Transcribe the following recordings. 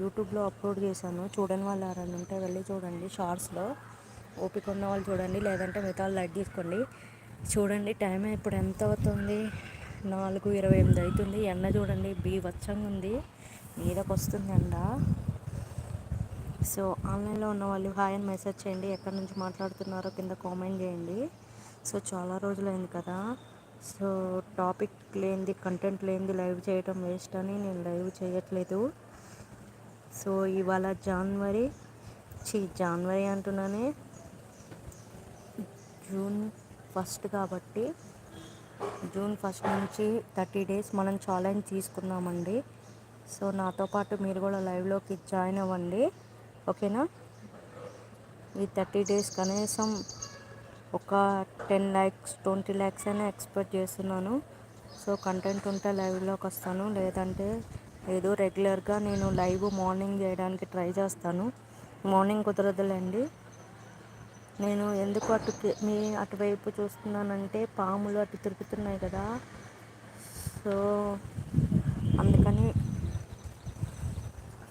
యూట్యూబ్లో అప్లోడ్ చేశాను. చూడని వాళ్ళు ఎవరైనా ఉంటే వెళ్ళి చూడండి షార్ట్స్లో. ఓపిక ఉన్న వాళ్ళు చూడండి లేదంటే మిగతా వాళ్ళు లైట్ తీసుకోండి చూడండి టైం ఇప్పుడు ఎంత అవుతుంది? నాలుగు ఇరవై ఎనిమిది అవుతుంది. ఎండ చూడండి బీభత్సంగా ఉంది. మీదకి వస్తుంది ఎండ. సో ఆన్లైన్లో ఉన్న వాళ్ళు హాయ్ అని మెసేజ్ చేయండి. ఎక్కడి నుంచి మాట్లాడుతున్నారో కింద కామెంట్ చేయండి. సో చాలా రోజులైంది కదా. సో టాపిక్ లేనిది కంటెంట్ లేనిది లైవ్ చేయటం వేస్ట్ అని నేను లైవ్ చేయట్లేదు. సో ఇవాళ జనవరి చి జనవరి అంటున్నానే. జూన్ ఫస్ట్ కాబట్టి జూన్ ఫస్ట్ నుంచి థర్టీ డేస్ మనం ఛాలెంజ్ తీసుకున్నామండి సో నాతో పాటు మీరు కూడా లైవ్లోకి జాయిన్ అవ్వండి. ఓకేనా? ఈ థర్టీ డేస్ కనీసం ఒక టెన్ ల్యాక్స్ ట్వంటీ ల్యాక్స్ అయినా ఎక్స్పెక్ట్ చేస్తున్నాను. సో కంటెంట్ ఉంటే లైవ్లోకి వస్తాను. లేదంటే ఏదో రెగ్యులర్గా నేను లైవ్ మార్నింగ్ చేయడానికి ట్రై చేస్తాను. మార్నింగ్ కుదరదులేండి. నేను ఎందుకు అటు మీ అటువైపు చూస్తున్నానంటే పాములు అటు తిరుగుతున్నాయి కదా. సో అందుకని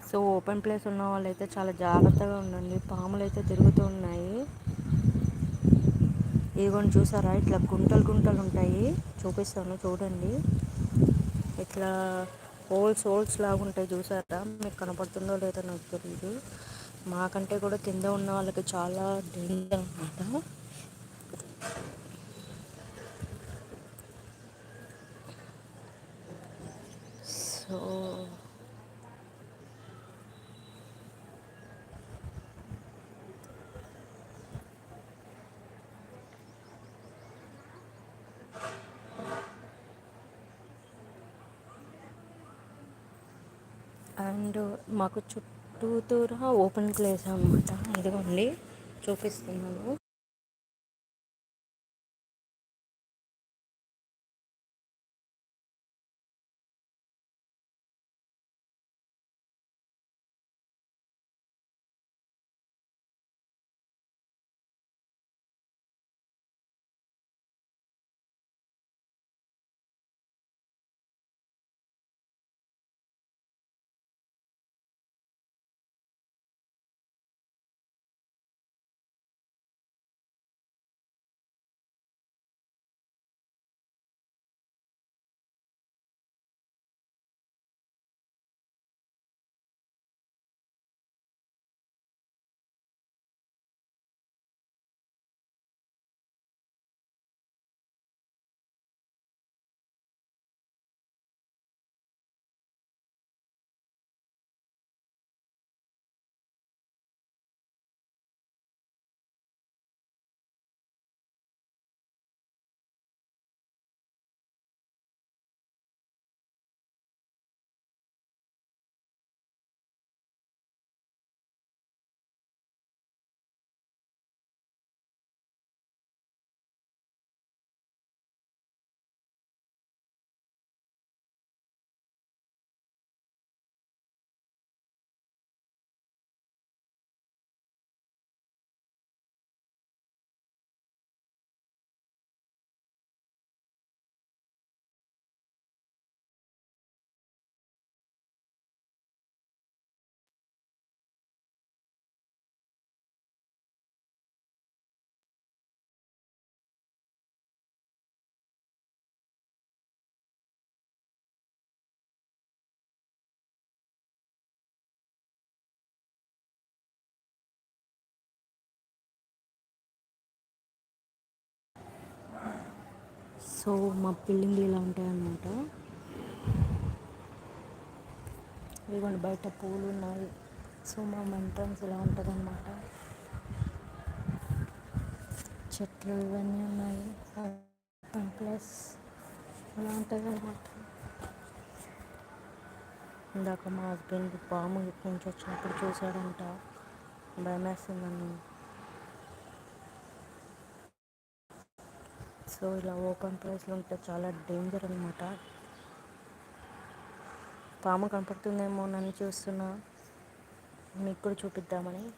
సో ఓపెన్ ప్లేస్ ఉన్న వాళ్ళు అయితే చాలా జాగ్రత్తగా ఉండండి. పాములు అయితే తిరుగుతూ ఉన్నాయి. ఇదిగోండి చూసారా ఇట్లా గుంటలు గుంటలు ఉంటాయి. చూపిస్తాను చూడండి. ఇట్లా హోల్స్ హోల్స్ లాగా ఉంటాయి చూసారా? మీకు కనపడుతుందో లేదో నాకు తెలియదు మాకంటే కూడా కింద ఉన్న వాళ్ళకి చాలా డేంజర్ అనమాట సో అండ్ మాకు చుట్టూతూరా ఓపెన్ ప్లేస్ అనమాట ఇదిగోండి చూపిస్తున్నాను. సో మా బిల్డింగ్లు ఇలా ఉంటాయన్నమాట. ఇదిగోండి బయట పూలు ఉన్నాయి. సో మా ఎంట్రన్స్ ఇలా ఉంటుందన్నమాట. చెట్లు ఇవన్నీ ఉన్నాయి. ప్లస్ ఇలా ఉంటుంది అనమాట ఇందాక మా హస్బెండ్ పాము ఇక్కడి నుంచి వచ్చినప్పుడు చూశాడంట. భయం వేస్తుందని సో ఇలా ఓపెన్ ప్లేస్లో ఉంటే చాలా డేంజర్ అనమాట పాము కనపడుతుందేమో నన్ను చూస్తున్నా. మీకు కూడా చూపిద్దామని.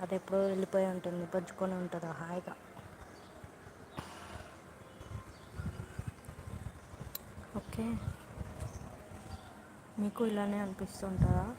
అది ఎప్పుడో వెళ్ళిపోయి ఉంటుంది పంచుకొని ఉంటుంది హాయిగా. ఓకే. మీకు ఇలానే అనిపిస్తుంటుందా?